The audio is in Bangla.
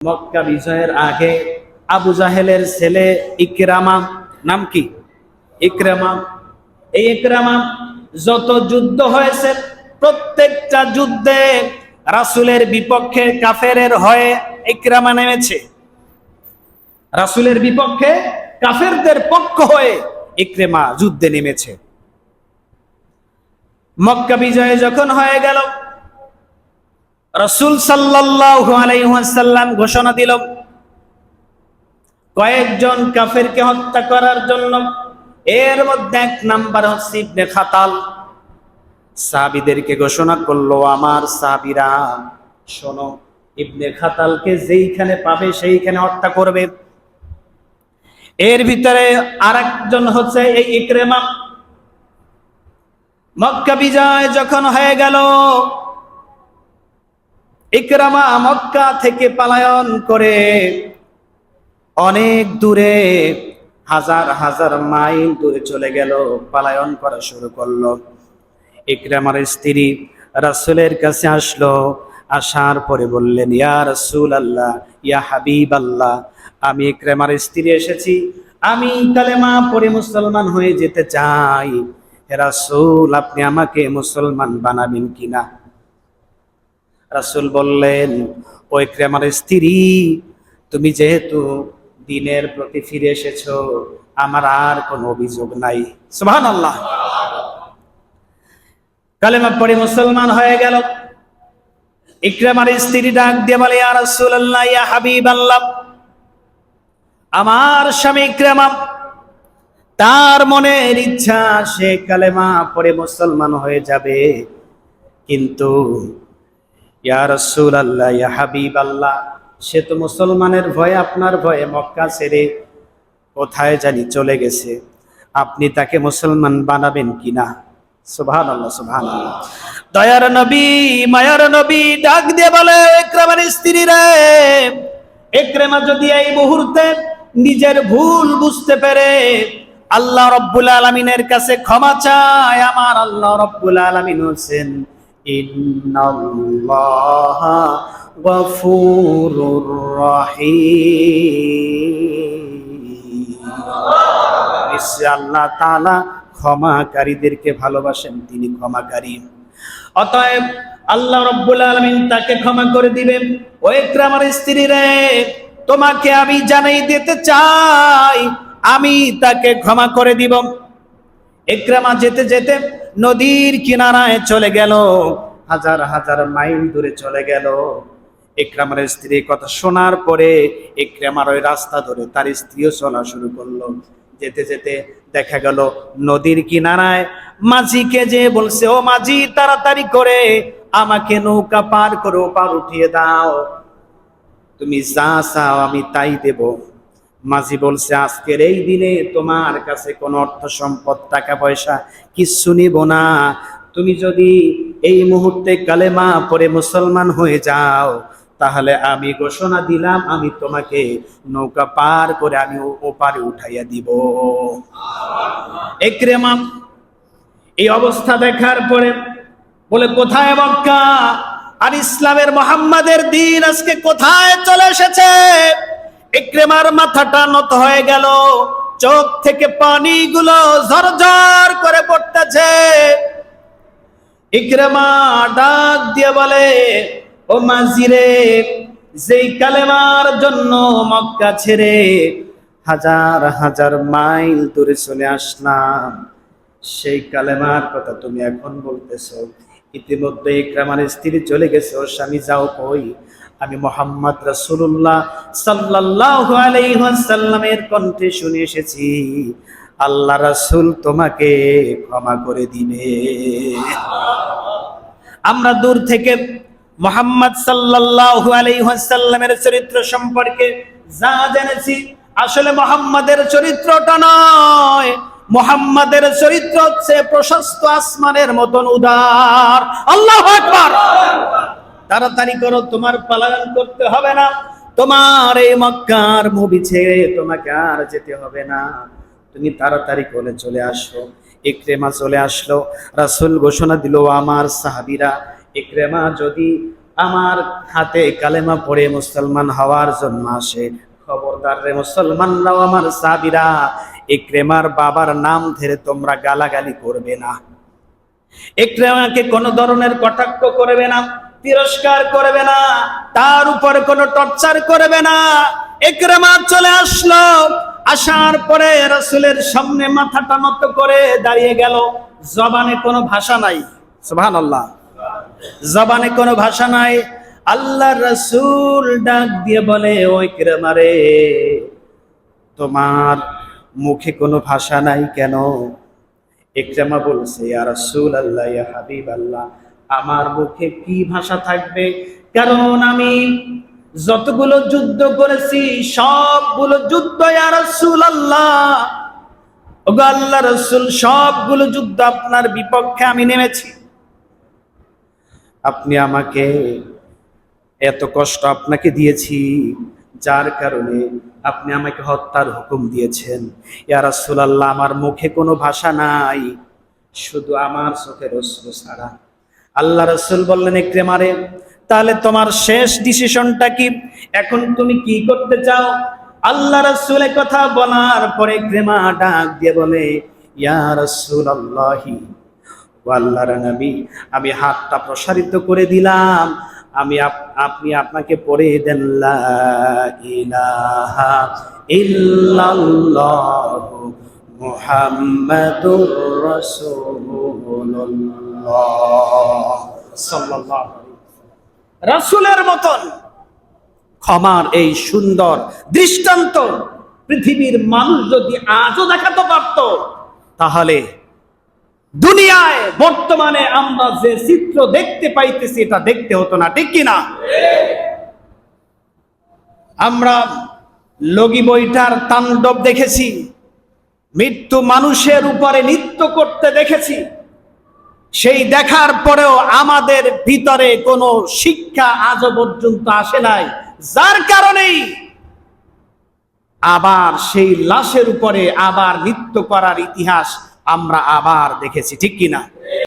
মক্কা বিজয়ের আগে আবু জাহেলের ছেলে ইকরামা, নাম কি? ইকরামা। এই ইকরামা যত যুদ্ধ হয়েছে, প্রত্যেকটা যুদ্ধে রাসূলের বিপক্ষে কাফেরের হয়ে ইকরামা নেমেছে। রাসূলের বিপক্ষে কাফেরদের পক্ষ হয়ে ইকরেমা যুদ্ধে নেমেছে। মক্কা বিজয় যখন হয়ে গেল রসুল সাল্লাল্লাহু ঘোষণা দিল, কয়েকজন কাফেরকে হত্যা করার জন্য এর মধ্যে এক নাম্বার হচ্ছে খাতাল। সাহাবীদেরকে ঘোষণা করল, আমার সাহাবীরা, শোনো, ইবনে খাতালকে যেইখানে পাবে সেইখানে হত্যা করবে। এর ভিতরে আরেকজন হচ্ছে এই ইকরেমা। মক্কা বিজয় যখন হয়ে গেল ইকরামা মক্কা থেকে পালায়ন করে অনেক দূরে, হাজার হাজার মাইল দূরে চলে গেল, পালায়ন করা শুরু করল। ইকরামার স্ত্রী রাসূলের কাছে আসলো, আসার পরে বললেন, ইয়া রাসূল আল্লাহ ইয়া হাবিব আল্লাহ আমি ইকরামার স্ত্রী এসেছি, আমি কালেমা পরে মুসলমান হয়ে যেতে চাই। রাসূল, আপনি আমাকে মুসলমান বানাবেন কিনা? রাসূল বললেন ও ইকরামার স্ত্রী, তুমি যেহেতু দিনের প্রতি ফিরে এসেছ, আমার আর কোনো অভিযোগ নাই। সুবহানাল্লাহ। কালেমা পড়ে মুসলমান হয়ে গেল। ইকরামার স্ত্রী ডাক দিয়ে বলে, ইয়া রাসূলুল্লাহ, ইয়া হাবিবাল্লাহ, আমার স্বামী ইকরামা, তার মনের ইচ্ছা সে কালেমা পড়ে মুসলমান হয়ে যাবে, কিন্তু ইয়া রাসূলুল্লাহ, ইয়া হাবিবাল্লাহ, সে তো মুসলমানের ভয়ে আপনার ভয়ে মক্কা ছেড়ে কোথায় জানি চলে গেছে। আপনি তাকে মুসলমান বানাবেন কিনা? সুবহান আল্লাহ আল্লাহ দয়ার নবী, মায়ার নবী ডাক দিয়ে বলে, একরামের স্ত্রী রে একরেমা যদি এই মুহূর্তে নিজের ভুল বুঝতে পেরে, আল্লাহ রব্বুল আলমিনের কাছে ক্ষমা চায়, আমার আল্লাহ রব্বুল আলমিন ইন্নাল্লাহ গফুরুর রহিম। নিশ্চয় আল্লাহ তাআলা ক্ষমাকারীদেরকে ভালোবাসেন, তিনি ক্ষমাকারী। অতএব আল্লাহ রব্বুল আলমিন তাকে ক্ষমা করে দিবেন। ও একরামার স্ত্রী রে তোমাকে আমি জানাই দিতে চাই, আমি তাকে ক্ষমা করে দিব। একরামা যেতে যেতে নদীর কিনারায় চলে গেল। হাজার হাজার মাইল দূরে চলে গেল। একরামার স্ত্রী কথা শোনার পরে একরামার ওই রাস্তা ধরে তার স্ত্রীও চলা শুরু করল। যেতে যেতে দেখা গেল নদীর কিনারায় মাঝিকে যে বলছে, ও মাঝি, তাড়াতাড়ি করে আমাকে নৌকা পার করে পার উঠিয়ে দাও। তুমি যা চাও আমি তাই দেব। মাঝি বলছে, আজকের এই দিনে তোমার কাছে কোনো অর্থ সম্পদ, টাকা পয়সা কিচ্ছু নিব না। তুমি যদি এই মুহূর্তে কালেমা পরে মুসলমান হয়ে যাও, তাহলে আমি ঘোষণা দিলাম, আমি তোমাকে নৌকা পার করে আমি ওপারে উঠাইয়া দিব। এই অবস্থা দেখার পরে বলে, কোথায় মক্কা? আর ইসলামের মোহাম্মদের দিন আজকে কোথায় চলে এসেছে? ইকরেমার মাথাটা নত হয়ে গেল। চোখ থেকে পানিগুলো ঝরঝর করে পড়তেছে। ইকরেমা ডাক দিয়ে বলে, ও মাঝিরে যেই কালেমার জন্য মক্কা ছেড়ে হাজার হাজার মাইল দূরে চলে আসলাম, সেই কালেমার কথা তুমি এখন বলতেছো। ইতিমধ্যে ইকরামার স্ত্রী চলে গেছে, ওর স্বামী যাও কই? আমি মোহাম্মদ আলাইহি ওয়াসাল্লামের কণ্ঠে শুনে এসেছি। আল্লাহ রাসূল তোমাকে ক্ষমা করে দিবে। আমরা দূর থেকে মোহাম্মদ সাল্লাল্লাহু আলাইহি ওয়াসাল্লামের চরিত্র সম্পর্কে যা জেনেছি, আসলে মোহাম্মদের চরিত্রটা নয়। মোহাম্মদের চরিত্র হচ্ছে প্রশস্ত আসমানের মতন উদার। আল্লাহ আকবার! তাড়াতাড়ি করো, তোমার পালায়ন করতে হবে না। তোমার এই মক্কার মুভি ছেড়ে তোমাকে আর যেতে হবে না। তুমি তাড়াতাড়ি করে চলে আসো, ইকরেমা চলে আসলো। রাসূল ঘোষণা দিল, আমার সাহাবীরা, ইকরেমা যদি আমার হাতে কালেমা পড়ে মুসলমান হওয়ার জন্য আসে, খবরদার রে মুসলমানরাও আমার সাবিরা ইকরেমার বাবার নাম ধরে তোমরা গালাগালি করবে না। ইকরেমাকে কোন ধরনের কটাক্ষ করবে না। তিরস্কার করবে না, তার উপর কোনো টর্চার করবে না। ইকরেমা চলে আসলো, আসার পরে রাসূলের সামনে মাথাটা নত করে দাঁড়িয়ে গেল। জবানে কোনো ভাষা নাই, সুবহানাল্লাহ। জবানে কোনো ভাষা নাই। আল্লাহ রসুল ডাক দিয়ে বলে ওই কিরমারে তোমার মুখে কোনো ভাষা নাই কেন? ইকরামা বলছে, ইয়া রাসূল আল্লাহ হাবিব আল্লাহ আমার মুখে কি ভাষা থাকবে? কারণ আমি যতগুলো যুদ্ধ করেছি, সবগুলো যুদ্ধ আল্লাহ আল্লাহ রসুল, সবগুলো যুদ্ধ আপনার বিপক্ষে আমি নেমেছি। আপনি আমাকে এত কষ্ট আপনাকে দিয়েছি, যার কারণে আপনি আমাকে হত্যার হুকুম দিয়েছেন। ইয়া রাসূলুল্লাহ, আমার মুখে কোনো ভাষা নাই, শুধু আমার চোখের অশ্রু ছাড়া। আল্লাহ রসুল বললেন একটু মারে তাহলে তোমার শেষ ডিসিশনটা কি? এখন তুমি কি করতে চাও? আল্লাহ রসুল কথা বলার পরে ক্রেমা ডাক দিয়ে বলে আমি হাতটা প্রসারিত করে দিলাম। আমি আপ- আপনি আপনাকে পড়ে দেন ইলাহা ওয়াসাল্লাম। রাসূলের মতন ক্ষমার এই সুন্দর দৃষ্টান্ত পৃথিবীর মানুষ যদি আজও দেখাতে পারত, তাহলে দুনিয়ায় বর্তমানে আমরা যে চিত্র দেখতে পাইতেছি, এটা দেখতে হতো না, ঠিক কিনা? আমরা লগি বইটার তাণ্ডব দেখেছি, মৃত্যু মানুষের উপরে নৃত্য করতে দেখেছি। সেই দেখার পরেও আমাদের ভিতরে কোনো শিক্ষা আজও পর্যন্ত আসে নাই। যার কারণেই আবার সেই লাশের উপরে আবার নৃত্য করার ইতিহাস আমরা আবার দেখেছি, ঠিক কিনা?